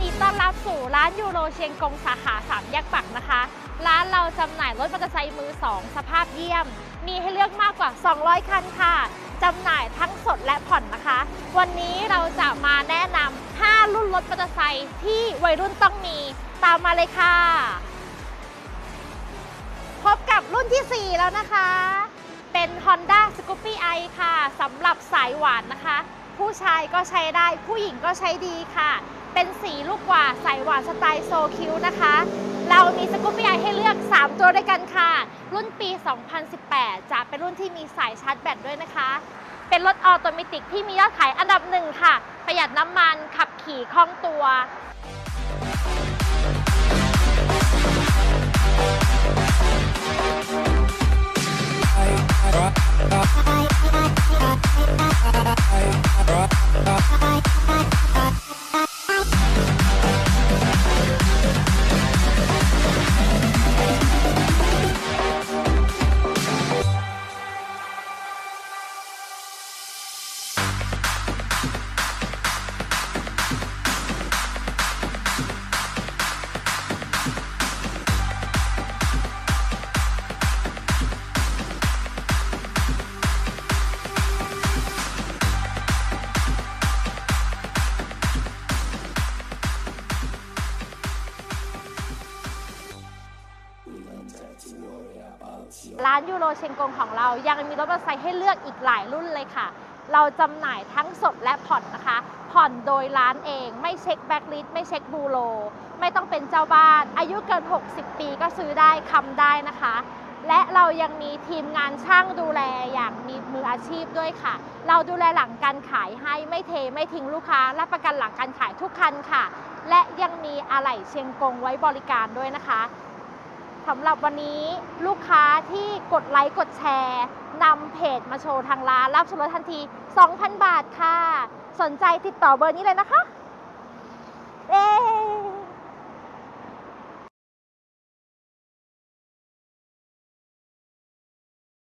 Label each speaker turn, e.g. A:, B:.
A: มีต้อนรับสู่ร้านยูโรเชียงกงสาขาสามแยกปักนะคะ ร้านเราจำหน่ายรถมอเตอร์ไซค์มือ2สภาพเยี่ยม มีให้เลือกมากกว่า 200 คันค่ะจำหน่ายทั้งสดและผ่อนนะคะ วันนี้เราจะมาแนะนำ5รุ่นรถมอเตอร์ไซค์ที่วัยรุ่นต้องมี ตามมาเลยค่ะ พบกับรุ่นทีสี่4 แล้วนะคะ เป็น Honda Scoopy i ค่ะสำหรับสายหวานนะคะ ผู้ชายก็ใช้ได้ ผู้หญิงก็ใช้ดีค่ะ เป็นสีลูกกว่าสหวานสไตล์โซคิวนะคะ เรามีสกูปใหญ่ให้เลือก 3 ตัวด้วยกันค่ะ รุ่นปี 2018 จะเป็นรุ่นที่มีสายชาร์จแบตด้วยนะคะ เป็นรถออโตเมติกที่มียอดขายอันดับหนึ่งค่ะ ประหยัดน้ำมันขับขี่คล่องตัว ร้านยูโรเชงกงของเรายังมีรถมอเตอร์ไซค์ให้เลือกอีกหลายรุ่นเลยค่ะ เราจำหน่ายทั้งสดและผ่อนนะคะ ผ่อนโดยร้านเองไม่เช็คแบ็กลิสไม่เช็คบูโรไม่ต้องเป็นเจ้าบ้าน อายุเกิน 60 ปีก็ซื้อได้คำได้นะคะ และเรายังมีทีมงานช่างดูแลอย่างมีมืออาชีพด้วยค่ะ เราดูแลหลังการขายให้ไม่เทไม่ทิ้งลูกค้ารับประกันหลังการขายทุกคันค่ะ และยังมีอะไหล่เชียงกงไว้บริการด้วยนะคะ สำหรับวันนี้ลูกค้าที่กดไลค์กดแชร์นำเพจมาโชว์ทางร้านรับส่วนลดทันที 2,000 บาทค่ะ สนใจติดต่อเบอร์นี้เลยนะคะ